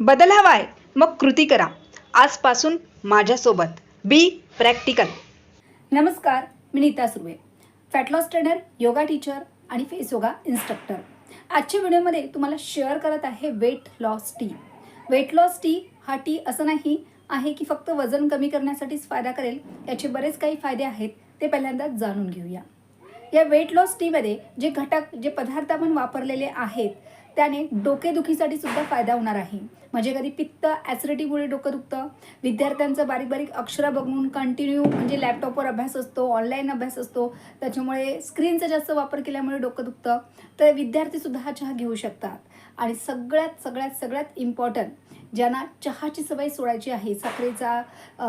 बदल हवाय. मग कृती करा. आजपासून माझ्यासोबत. बी प्रॅक्टिकल नमस्कार मी Nita Surve. Fat loss trainer yoga teacher आणि फेस योगा इन्स्ट्रक्टर आजच्या व्हिडिओमध्ये तुम्हाला शेअर करत आहे weight loss tea weight loss tea हा टी असं नाही आहे की फक्त वजन कमी करण्यासाठीच फायदा करेल याचे बरेच काही फायदे आहेत ते पहिल्यांदा जाणून घेऊया. या वेट लॉस टीमध्ये जे घटक जे पदार्थ आपण वापरलेले आहेत त्याने डोकेदुखीसाठी सुद्धा फायदा होणार आहे. म्हणजे कधी पित्त ॲसिडिटीमुळे डोकं दुखतं. विद्यार्थ्यांचं बारीक बारीक अक्षरं बघून कंटिन्यू म्हणजे लॅपटॉपवर अभ्यास असतो ऑनलाईन अभ्यास असतो. त्याच्यामुळे स्क्रीनचा जास्त वापर केल्यामुळे डोकं दुखतं. तर विद्यार्थीसुद्धा हा चहा घेऊ शकतात. आणि सगळ्यात सगळ्यात सगळ्यात इम्पॉर्टंट ज्यांना चहाची सवय सोडायची आहे साखरेचा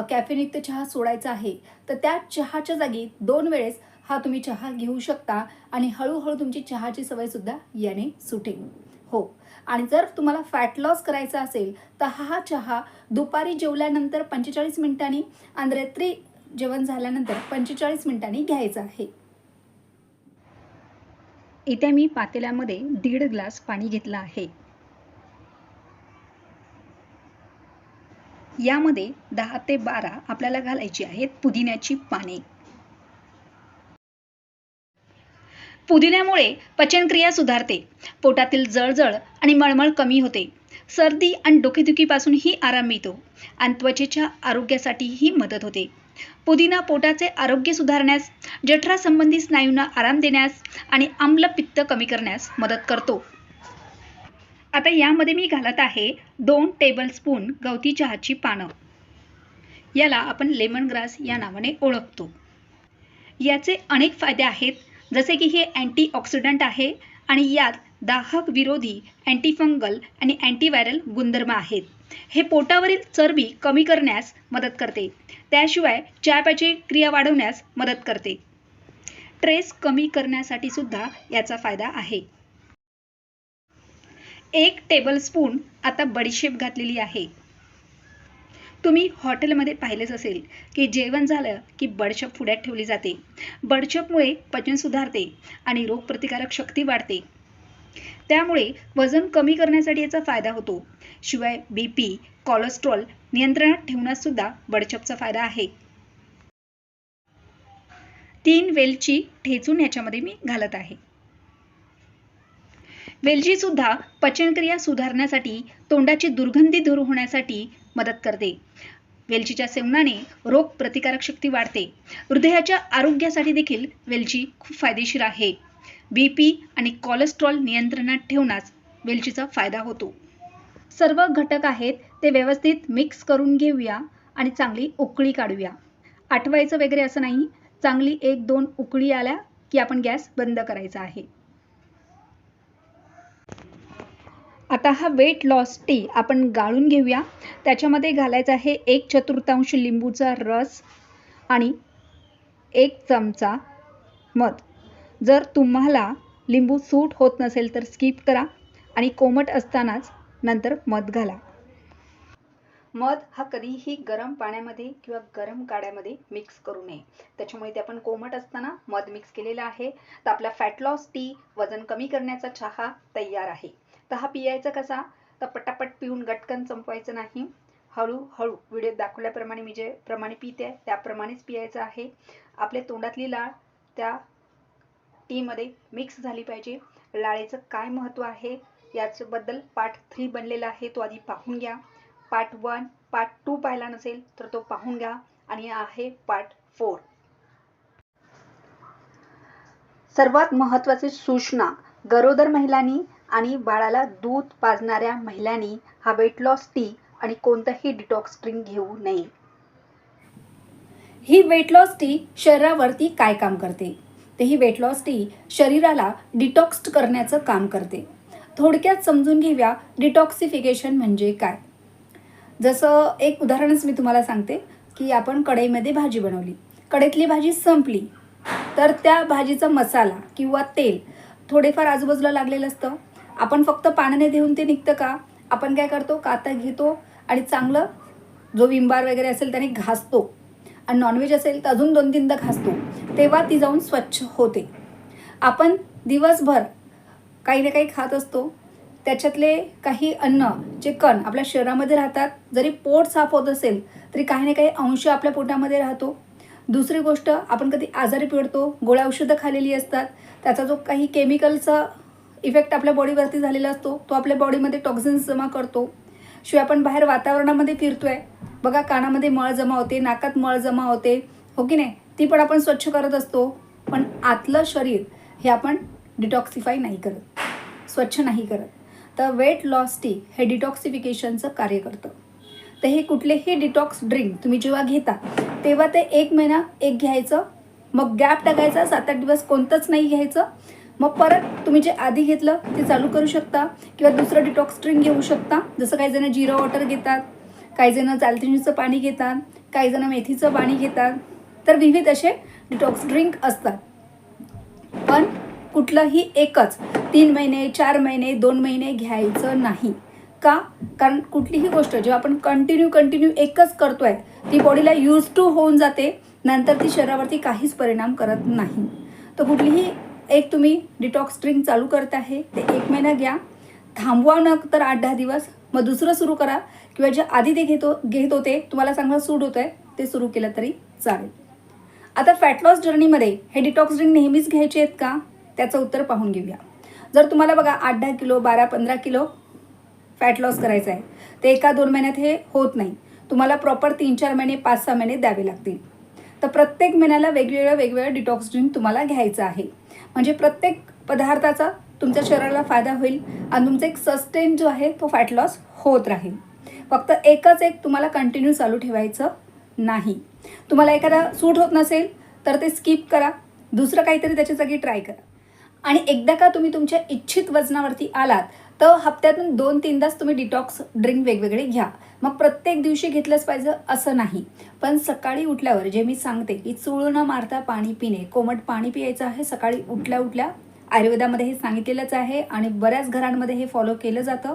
कॅफेनयुक्त चहा सोडायचा आहे तर त्या चहाच्या जागी दोन वेळेस हा तुम्ही चहा घेऊ शकता. आणि हळूहळू तुमची चहाची सवयसुद्धा याने सुटेल. हो. आणि जर तुम्हाला फॅट लॉस करायचा असेल तर हा चहा दुपारी जेवल्यानंतर पंचेचाळीस मिनिटांनी आणि रात्री जेवण झाल्यानंतर पंचेचाळीस मिनिटांनी घ्यायचा आहे. इथे मी पातेल्यामध्ये दीड ग्लास पाणी घेतलं आहे. यामध्ये दहा ते बारा आपल्याला घालायची आहेत पुदिन्याची पाने. पुदिन्यामुळे पचनक्रिया सुधारते. पोटातील जळजळ आणि मळमळ कमी होते. सर्दी आणि डोकेदुखीपासूनही आराम मिळतो आणि त्वचेच्या आरोग्यासाठीही मदत होते. पुदिना पोटाचे आरोग्य सुधारण्यास जठरासंबंधी स्नायूंना आराम देण्यास आणि आम्लपित्त कमी करण्यास मदत करतो. आता यामध्ये मी घालत आहे दोन टेबलस्पून गवती चहाची पानं. याला आपण लेमन ग्रास या नावाने ओळखतो. याचे अनेक फायदे आहेत. जसे की हे अँटीऑक्सिडंट आहे आणि यात दाहक विरोधी अँटीफंगल आणि अँटीव्हायरल गुणधर्म आहेत. हे पोटावरील चरबी कमी करण्यास मदत करते. त्याशिवाय चयापचय क्रिया वाढवण्यास मदत करते. ट्रेस कमी करण्यासाठी सुद्धा याचा फायदा आहे. एक टेबलस्पून आता बडीशेप घातलेली आहे. तुम्ही हॉटेलमध्ये पाहिलेच असेल की जेवण झालं की बडशप फुड्यात ठेवली जाते. बडशपमुळे पचन सुधारते आणि रोगप्रतिकारक शक्ती वाढते. त्यामुळे वजन कमी करण्यासाठी याचा फायदा होतो. शिवाय बी पी कोलेस्ट्रॉल नियंत्रणात ठेवण्यास सुद्धा बडशपचा फायदा आहे. तीन वेलची ठेचून याच्यामध्ये मी घालत आहे. वेलची सुद्धा पचनक्रिया सुधारण्यासाठी तोंडाची दुर्गंधी दूर होण्यासाठी मदत करते. वेलचीच्या सेवनाने रोग प्रतिकारक शक्ती वाढते. हृदयाच्या आरोग्यासाठी देखील वेलची खूप फायदेशीर आहे. बी पी आणि कोलेस्ट्रॉल नियंत्रणात ठेवण्यास वेलचीचा फायदा होतो. सर्व घटक आहेत ते व्यवस्थित मिक्स करून घेऊया आणि चांगली उकळी काढूया. आठवायचं वगैरे असं नाही चांगली एक दोन उकळी आल्या की आपण गॅस बंद करायचा आहे. आता हा वेट लॉस टी आपण गाळून घेऊया. त्याच्यामध्ये घालायचा आहे एक चतुर्थांश लिंबूचा रस आणि एक चमचा मध. जर तुम्हाला लिंबू सूट होत नसेल तर स्किप करा आणि कोमट असतानाच नंतर मध घाला. मध हा कधीही गरम पाण्यामध्ये किंवा गरम काड्यामध्ये मिक्स करू नये. त्याच्यामुळे ते आपण कोमट असताना मध मिक्स केलेला आहे. तर आपला फॅट लॉस टी वजन कमी करण्याचा चहा तयार आहे. तर हा पियायचा कसा? तर पटापट पिऊन गटकन संपवायचं नाही. हळूहळू व्हिडिओत दाखवल्याप्रमाणे मी जे प्रमाणे पिते त्याप्रमाणेच पियायचं आहे. आपल्या तोंडातली लाळ त्या टीमध्ये मिक्स झाली पाहिजे. लाळेचं काय महत्त्व आहे? याच्याबद्दल पार्ट थ्री बनलेला आहे तो आधी पाहून घ्या. पार्ट वन पार्ट टू पाहिला नसेल तर तो पाहून घ्या. आणि आहे पार्ट फोर सर्वात महत्त्वाची सूचना. गरोदर महिलांनी आणि बाळाला दूध पाजणाऱ्या महिलांनी हा वेट लॉस टी आणि कोणतंही डिटॉक्स ड्रिंक घेऊ नये. ही वेट लॉस टी शरीरावरती काय काम करते? ते ही वेट लॉस टी शरीराला डिटॉक्स करण्याचं काम करते. थोडक्यात समजून घेऊया डिटॉक्सिफिकेशन म्हणजे काय. जसं एक उदाहरणच मी तुम्हाला सांगते की आपण कढईमध्ये भाजी बनवली. कढईतली भाजी संपली. तर त्या भाजीचा मसाला किंवा तेल थोडेफार आजूबाजूला लागलेलं असतं. आपण फक्त पाण्याने देऊन ते निघतं का? आपण काय करतो? काता घेतो आणि चांगलं जो विंबार वगैरे असेल त्याने घासतो. आणि नॉनव्हेज असेल तर अजून दोन तीनदा घासतो. तेव्हा ती जाऊन स्वच्छ होते. आपण दिवसभर काही ना काही खात असतो. त्याच्यातले काही अन्न जे कण आपल्या शरीरामध्ये राहतात जरी पोट साफ होत असेल तरी काही ना काही अंश आपल्या पोटामध्ये राहतो. दुसरी गोष्ट आपण कधी आजारी पडतो गोळ्या औषधं खालेली असतात त्याचा जो काही केमिकलचा इफेक्ट आपल्या बॉडीवरती झालेला असतो. तो आपल्या बॉडीमध्ये टॉक्झिन्स जमा करतो. शिवाय आपण बाहेर वातावरणामध्ये फिरतोय. बघा कानामध्ये मळ जमा होते नाकात मळ जमा होते. हो की नाही? ती पण आपण स्वच्छ करत असतो. पण आतलं शरीर हे आपण डिटॉक्सिफाय नाही करत. स्वच्छ नाही करत. तर वेट लॉस टी हे डिटॉक्सिफिकेशनचं कार्य करतं. तर हे कुठलेही डिटॉक्स ड्रिंक तुम्ही जेव्हा घेता तेव्हा ते एक महिना एक घ्यायचं. मग गॅप टाकायचा सात आठ दिवस कोणतंच नाही घ्यायचं. मग परत तुम्ही जे आधी घेतलं ते चालू करू शकता किंवा दुसरं डिटॉक्स ड्रिंक घेऊ शकता. जसं काही जण जिरा वॉटर घेतात काही जण चालतिणीचं पाणी घेतात काही जण मेथीचं पाणी घेतात तर विविध असे डिटॉक्स ड्रिंक असतात. पण कुठलंही एकच तीन महिने चार महिने दोन महिने घ्यायचं नाही. का? कारण कुठलीही गोष्ट जेव्हा आपण कंटिन्यू कंटिन्यू एकच करतोय ती बॉडीला यूज टू होऊन जाते नंतर ती शरीरावरती काहीच परिणाम करत नाही. तर कुठलीही एक तुम्ही डिटॉक्स ड्रिंक चालू करत आहे ते एक महिना घ्या. थांबवा न तर आठ दहा दिवस. मग दुसरं सुरू करा. किंवा जे आधी ते घेतो घेत होते तुम्हाला चांगलं सूट होतं आहे ते सुरू केलं तरी चालेल. आता फॅट लॉस जर्नीमध्ये हे डिटॉक्स ड्रिंक नेहमीच घ्यायचे आहेत का? त्याचं उत्तर पाहून घेऊया. जर तुम्हाला बघा आठ दहा किलो बारा पंधरा किलो फॅट लॉस करायचं आहे ते एका दोन महिन्यात हे होत नाही. तुम्हाला प्रॉपर तीन चार महिने पाच सहा महिने द्यावे लागतील. तर प्रत्येक महिन्याला वेगवेगळं वेगवेगळं डिटॉक्स ड्रिंक तुम्हाला घ्यायचं आहे. म्हणजे प्रत्येक पदार्थाचा तुमच्या शरीराला फायदा होईल आणि तुमचा एक सस्टेन जो आहे तो फॅट लॉस होत राहील. फक्त एकच एक तुम्हाला कंटिन्यू चालू ठेवायचं नाही. तुम्हाला एखादा सूट होत नसेल तर ते स्किप करा. दुसरं काहीतरी त्याच्या जागी ट्राय करा. आणि एकदा का तुम्ही तुमच्या इच्छित वजनावरती आलात तर हप्त्यातून दोन तीनदाच तुम्ही डिटॉक्स ड्रिंक वेगवेगळे घ्या. मग प्रत्येक दिवशी घेतलंच पाहिजे असं नाही. पण सकाळी उठल्यावर जे मी सांगते की चूळ न मारता पाणी पिणे कोमट पाणी पियायचं आहे सकाळी उठल्या उठल्या आयुर्वेदामध्ये हे सांगितलेलंच आहे आणि बऱ्याच घरांमध्ये हे फॉलो केलं जातं.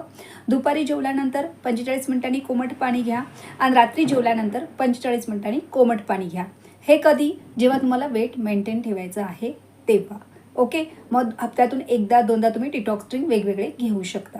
दुपारी जेवल्यानंतर पंचेचाळीस मिनिटांनी कोमट पाणी घ्या आणि रात्री जेवल्यानंतर पंचेचाळीस मिनिटांनी कोमट पाणी घ्या. हे कधी? जेव्हा तुम्हाला वेट मेंटेन ठेवायचं आहे तेव्हा. ओके? मग हप्त्यातून एकदा दोनदा तुम्ही डिटॉक्स ड्रिंक वेगवेगळे घेऊ शकता.